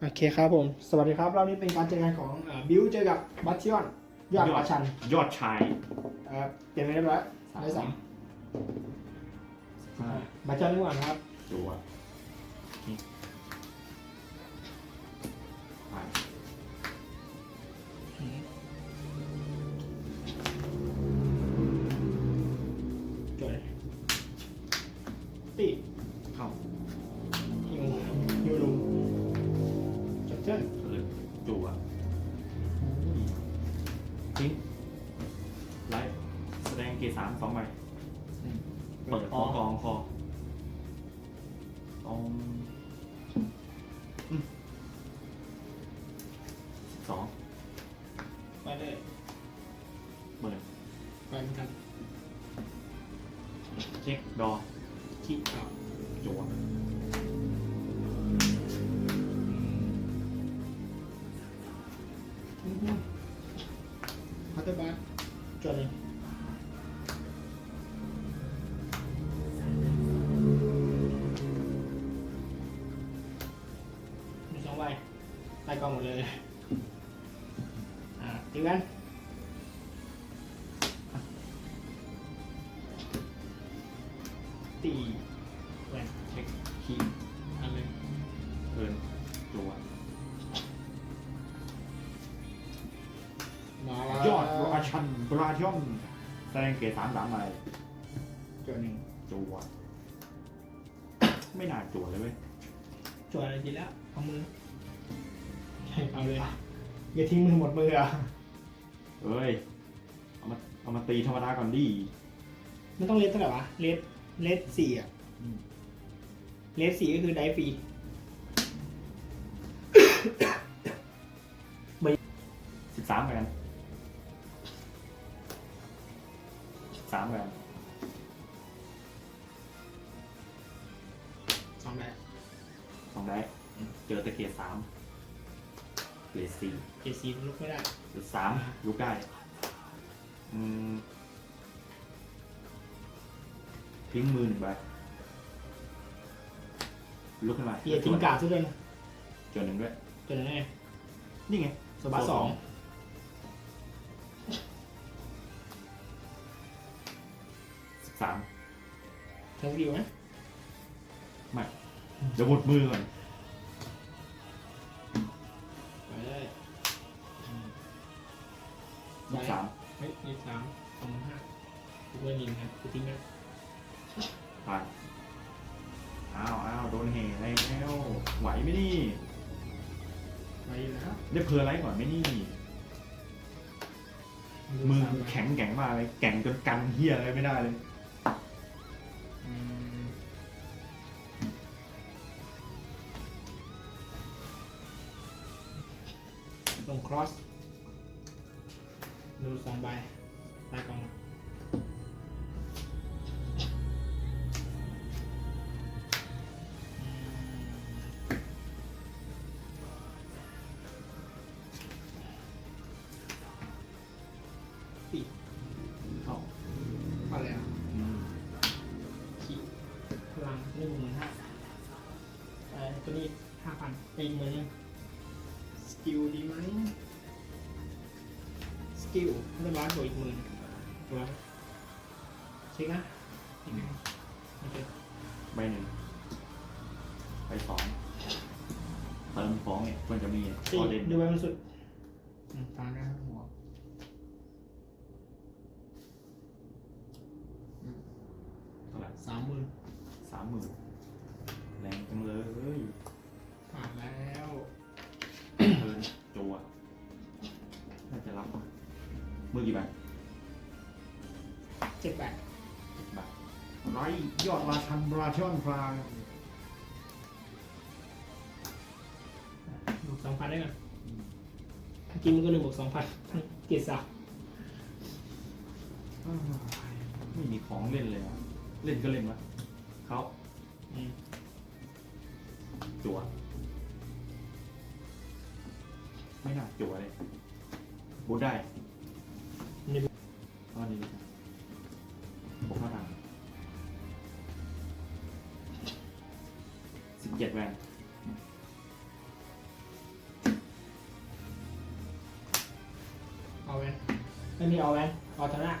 โอเคครับผม สวัสดีครับรอบนี้เป็นการเจอกันของบิวเจอกับบัตชิออนยอดราชัน ยอดชายเอ่อเปลี่ยนไปเรียบร้อยได้สองบัตชิออนนี่ก่อนนะครับจัว ทิ้งไลท์แสดงเกรดสามสองใบเปิดอ๋อกองคอตองอืมสองไปเลยเปิดไปเหมือนกันเช็คดอคิดเอาจัว ล่กองหมดเลยอ่าตีกันตีแหวนเช็คคีย์อันเลยเทิร์นจัวมาแล้วยอดราชันบราชอนแสดงเกรดสามสามใบจดหนึ่งจัว ไม่น่าจัวเลยเว้ยจดอะไรดีแล้วเอามือ เอาเลยอย่าทิ้งมือหมดมืออะเอ้ย เอามาเอามาตีธรรมดาก่อนดิมันต้องเลสเท่าไหร่วะเลสเลสสี่อะเลสสี่ก็คือได้ฟรีสิบสามแวนสามแวนสองแบบสองได้ เจอตะเกียบสาม เกรดสี่เจซีลุกไม่ได้เกรดสามลุกได้อืมทิ้งมือหนึ่งใบลุกขึ้นมาเฮียทิ้งกาดซะด้วยนะเจอหนึ่งด้วยจดไหนนี่ไงโซบาสองสิบสามใช้สกิลไหมเดี๋ยวหมดมือก่อน ยี่สามเฮ้ยยี่สามสองห้ากูไม่ยิงครับกูทิ้งนะผ่านอ้าวอ้าวโดนเหแล้วไหวไหมนี่ไปอยู่แล้วได้เพลอร์ไลท์ก่อนไหมนี่มือกูแข็งแข็งมากเลยแข็งจนกันเฮียอะไรไม่ได้เลยอืมลงครอส ดูสองใบใต้กองปีเข้ามาแล้วอืมขี่พลังหนึ่งหมื่นห้าเอ่อตัวนี้ห้าพันอีกหมื่นหนึงสกิลดีไหมส กิลเรียบร้อยบวกอีกหมื่นตัวเช็คนะอีกหนึ่งโอเคใบหนึ่งใบสองเติมของเนี่ยควรจะมีพสี่อเด่นดูไปมันสุดอืมตามนะครับหัวเท่าไหร่สามหมื่นสามหมื่นแรงจังเลย ยอดราชันราชอนพรางบวกสองพันได้ก่อนเมื่อกี้มันก็เลยบวกสองพันทั้งเกียร์สามอ้าวไม่มีของเล่นเลยอะเล่นก็เล่นวะเขาอืมจัวไม่น่าจัวเลยบูทได้นี่ตอนนี้ผม แวนเอาแวนไม่มีเอาแวนเอาชนะ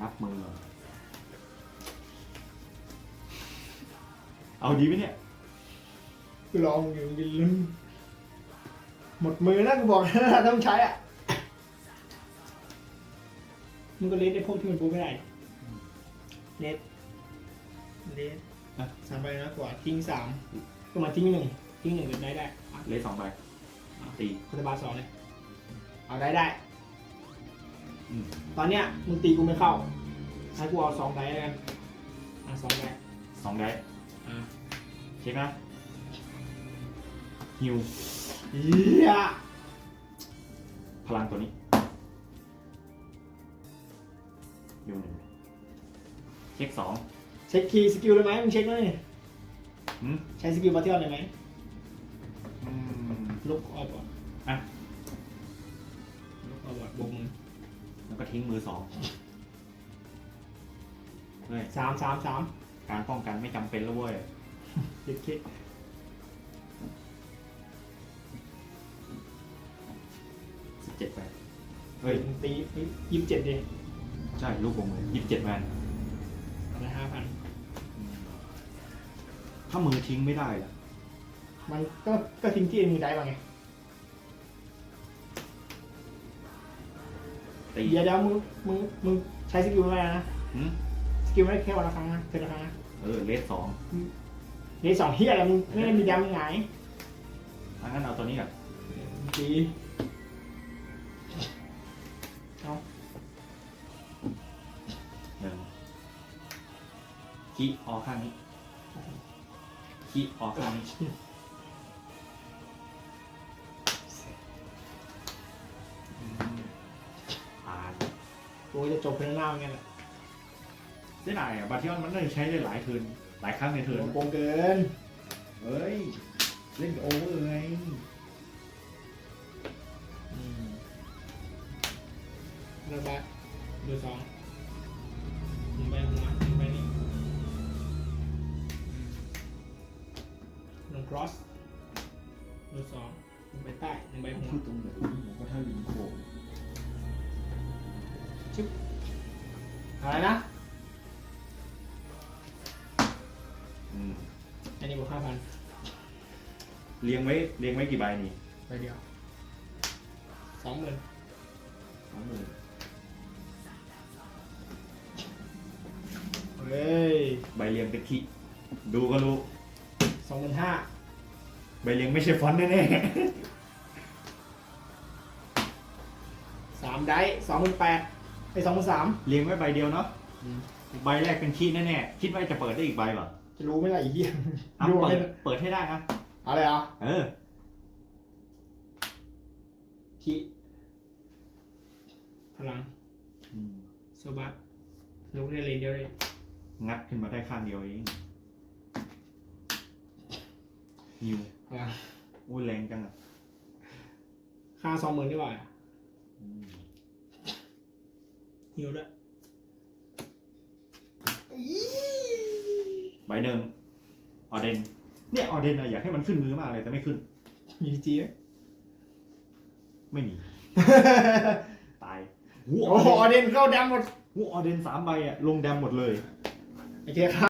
นับมือ เอาดีไหมเนี่ย ลองอยู่ยินหมดมือนะกูบอกนะต้องใช้อะ มึงก็เล็ดได้พวกที่มันปูไม่ได้เล็ดเล็ด อะสามใบนะกว่าทิ้งสามก็มาทิ้งหนึ่งทิ้งหนึ่งก็ได้ได้อะเลสสองใบตี คาตาบาสองเลยเอาได้ได้อืม ตอนเนี้ยมึงตีกูไม่เข้าให้กูเอาสองไดแล้วกันอะสองไดสองได้อะเช็คนะฮิวเฮียพลังตัวนี้ฮิวหนึ่งเช็คสอง เช็คคีย์สกิลเลยไหมมึงเช็คเลยหืมใช้สกิลบาเทียลเลยไหมอืมลุกออกก่อนอะลุกออกก่อนบวกมือแล้วก็ทิ้งมือสองเฮ้ยสามสามสามการป้องกันไม่จำเป็นแล้วเว้ยเช็คคิดสิบเจ็ดไปเฮ้ยมึงตียี่สิบเจ็ดดิใช่ลูกวงมือยี่สิบเจ็ดแวนเอาไปห้าพัน ถ้ามือทิ้งไม่ได้ล่ะมันก็ก็ทิ้งที่เอ็นมีได้บ้างไงตีเดี๋ยวเดี๋ยวมึงมึงมึงใช้สกิลไม่ได้นะหืมสกิลไม่ได้แค่วันละครั้งนะเทือนละครั้งนะเออเลสสองนี่สองเฮียอะไรมึงไม่ได้มีดำมึงไงอังั้นเอาตัวนี้ก่อนดีเอาหนึ่งขี้ออกข้างนี้ ขี้ออกข้างนี้อืมผ่านโอ้ยจะจบเพลงหน้าเหมือนกันแหละเสียดายอะบาทิออนมันได้ใช้ได้หลายเทิร์นหลายครั้งในเทิร์นโกงเกิน เฮ้ย เล่นกับโอเวอร์ไง หนึ่งใบหัวพูดตรงแบบนี้ผมก็ถ้าลิงโคงอะไรนะ อืมอันนี้บวกห้าพันเลี้ยงไว้เลี้ยงไว้กี่ใบนี่ใบเดียวสองหมื่นสองหมื่นเฮ้ยใบเลี้ยงเป็นขี้ดูก็รู้สองหมื่นห้าใบเลี้ยงไม่ใช่ฟอนต์แน่สามได้สองหมื่นแปดไอ้สองหมื่นสามๆเลี้ยงไว้ใบเดียวเนาะใบแรกเป็นขี้แน่ๆคิดว่าจะเปิดได้อีกใบเปล่าจะรู้ไหมล่ะไอ้เหี้ยอะดูเปิไม่ดเปิดให้ได้อะเอาเลยเหรอเออคีพลังอืมโซบัสลุกได้เลยเดียวเลยงัดขึ้นมาได้ข้างเดียวเองนิวพลังอุ้ยแรงจังอะค่าสองหมื่นดีกว่า อืมฮิวด้วยใบหนึ่งออเดน เนี่ยออเดนอะอยากให้มันขึ้นมือมากเลยแต่ไม่ขึ้น มีจีไหมไม่มี ตายหูโอ้โหเด่นเข้าดำหมดหูออเดนสามใบอะลงแดมหมดเลย โอเคครับ